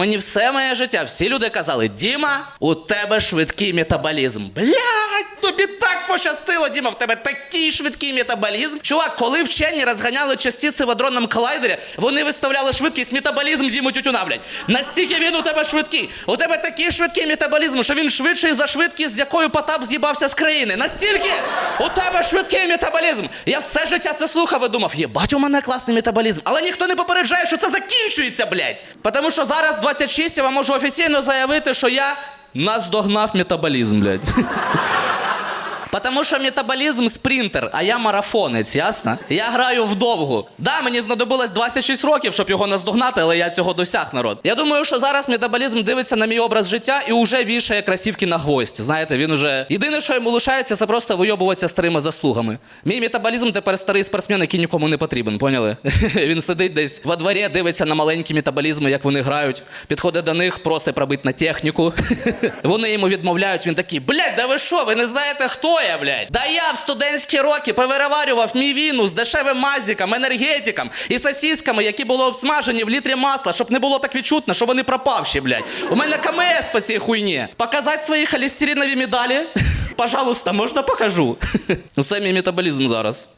Мені все моє життя, всі люди казали: Діма, у тебе швидкий метаболізм. Блядь, тобі так пощастило, Діма, в тебе такий швидкий метаболізм. Чувак, коли вчені розганяли частиці в адронному колайдері, вони виставляли швидкість метаболізм Діму Тютюна, блядь. Настільки він у тебе швидкий. У тебе такий швидкий метаболізм, що він швидший за швидкість, з якою Потап з'їбався з країни. Настільки у тебе швидкий метаболізм. Я все життя це слухав і думав, єбать, у мене класний метаболізм. Але ніхто не попереджає, що це закінчується, блядь. Тому що зараз 26 я вам можу офіційно заявити, що я наздогнав метаболізм, блядь. Потому що метаболізм спринтер, а я марафонець, ясно? Я граю вдовгу. Да, мені знадобилось 26 років, щоб його наздогнати, але я цього досяг, народ. Я думаю, що зараз метаболізм дивиться на мій образ життя і уже вішає красівки на гвоздь. Знаєте, він уже. Єдине, що йому лишається, це просто вийобуватися старими заслугами. Мій метаболізм тепер старий спортсмен, який нікому не потрібен, поняли? він сидить десь во дворі, дивиться на маленькі метаболізми, як вони грають, підходить до них, просить пробити на техніку. вони йому відмовляють, він такий, блядь, да ви що, ви не знаєте, хто я, блядь? Да я в студентські роки повириварював мівіну з дешевим мазиком, енергетиком і сосісками, які були обсмажені в літрі масла, щоб не було так відчутно, що вони пропавші, блядь. У мене КМС по цій хуйні. Показати свої холестеринові медалі? Пожалуйста, можна покажу. Ну це мій метаболізм зараз.